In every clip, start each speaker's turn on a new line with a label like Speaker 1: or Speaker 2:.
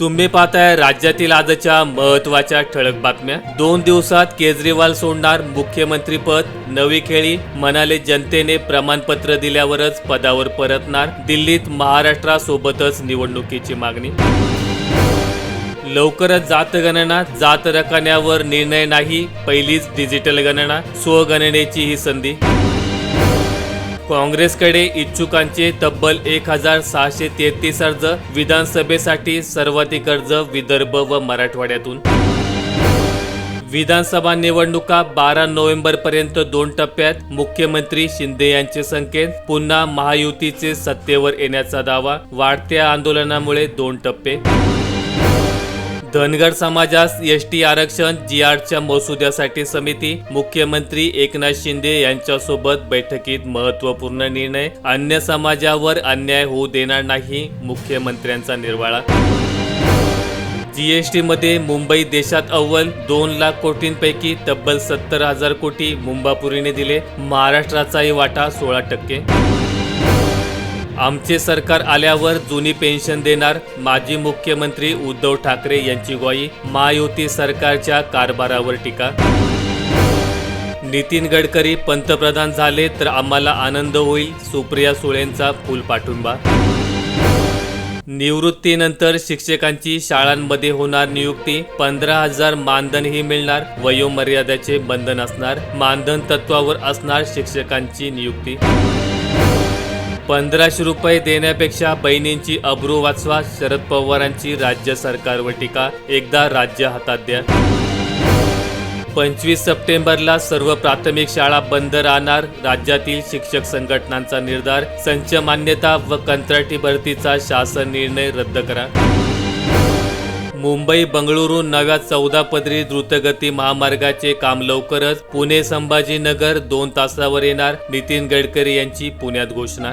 Speaker 1: तुम्ही पाहताय राज्यातील आजच्या महत्त्वाच्या ठळक बातम्या. दोन दिवसात केजरीवाल सोडणार मुख्यमंत्री पद. नवी खेळी म्हणाले जनतेने प्रमाणपत्र दिल्यावरच पदावर परतणार. दिल्लीत महाराष्ट्रासोबतच निवडणुकीची मागणी. लवकरच जात गणना जात रकान्यावर निर्णय नाही पहिलीच डिजिटल गणना स्वगणनेची ही संधी. काँग्रेसकडे इच्छुकांचे तब्बल एक हजार सहाशे तेहतीस अर्ज विधानसभेसाठी सर्वाधिक अर्ज विदर्भ व मराठवाड्यातून. विधानसभा निवडणुका बारा नोव्हेंबर पर्यंत दोन टप्प्यात मुख्यमंत्री शिंदे यांचे संकेत पुन्हा महायुतीचे सत्तेवर येण्याचा दावा वाढत्या आंदोलनामुळे दोन टप्पे. धनगर समाजास एस टी आरक्षण जी आरच्या मसुद्यासाठी समिती मुख्यमंत्री एकनाथ शिंदे यांच्यासोबत बैठकीत महत्त्वपूर्ण निर्णय अन्य समाजावर अन्याय होऊ देणार नाही मुख्यमंत्र्यांचा निर्वाळा. जीएसटी मध्ये मुंबई देशात अव्वल दोन लाख कोटींपैकी तब्बल सत्तर हजार कोटी मुंबापुरीने दिले महाराष्ट्राचाही वाटा सोळा टक्के. आमचे सरकार आल्यावर जुनी पेन्शन देणार माजी मुख्यमंत्री उद्धव ठाकरे यांची ग्वाही महायुती सरकारच्या कारभारावर टीका. नितीन गडकरी पंतप्रधान झाले तर आम्हाला आनंद होईल सुप्रिया सुळेंचा फुल पाठिंबा. निवृत्तीनंतर शिक्षकांची शाळांमध्ये होणार नियुक्ती पंधरा हजार मानधनही मिळणार वयोमर्यादेचे बंधन असणार मानधन तत्वावर असणार शिक्षकांची नियुक्ती. पंधराशे रुपये देण्यापेक्षा बहिणींची अब्रू वाचवा शरद पवारांची राज्य सरकारवर टीका एकदा राज्य हातात द्या. पंचवीस सप्टेंबरला सर्व प्राथमिक शाळा बंद राहणार राज्यातील शिक्षक संघटनांचा निर्धार संच मान्यता व कंत्राटी भरतीचा शासन निर्णय रद्द करा. मुंबई बंगळुरू नव्या चौदा पदरी द्रुतगती महामार्गाचे काम लवकरच पुणे संभाजीनगर दोन तासावर येणार नितीन गडकरी यांची पुण्यात घोषणा.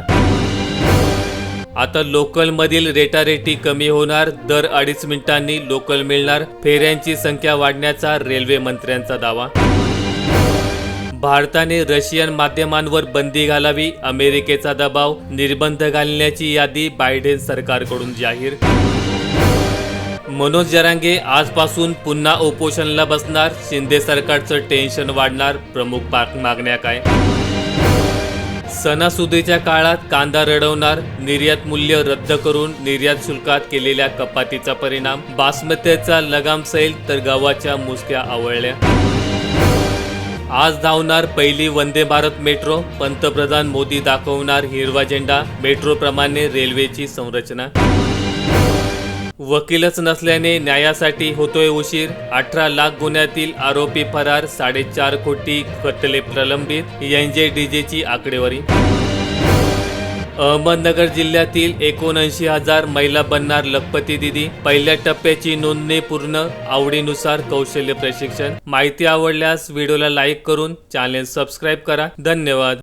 Speaker 1: आता लोकलमधील रेटारेटी कमी होणार दर अडीच मिनिटांनी लोकल मिळणार फेऱ्यांची संख्या वाढण्याचा रेल्वे मंत्र्यांचा दावा. भारताने रशियन माध्यमांवर बंदी घालावी अमेरिकेचा दबाव निर्बंध घालण्याची यादी बायडेन सरकारकडून जाहीर. मनोज जरांगे आजपासून पुन्हा उपोषणला बसणार. शिंदे सरकारचं टेन्शन वाढणार. प्रमुख पाक मागण्या काय? सणासुदीच्या काळात कांदा रडवणार. निर्यात मूल्य रद्द करून निर्यात शुल्कात केलेल्या कपातीचा परिणाम. बासमतीचा लगाम सैल तर गव्हाच्या मुसक्या आवळल्या. आज धावणार पहिली वंदे भारत मेट्रो. पंतप्रधान मोदी दाखवणार हिरवा झेंडा. मेट्रोप्रमाणे रेल्वेची संरचना. वकीलच नसल्याने न्यायासाठी होतोय उशीर. अठरा लाख गुन्ह्यातील आरोपी फरार साडेचार कोटी खटले प्रलंबित एनजेडीजेची आकडेवारी. अहमदनगर जिल्ह्यातील एकोणऐंशी हजार महिला बनणार लखपती दिदी. पहिल्या टप्प्याची नोंदणी पूर्ण आवडीनुसार कौशल्य प्रशिक्षण. माहिती आवडल्यास व्हिडिओला लाईक करून चॅनेल सबस्क्राईब करा. धन्यवाद.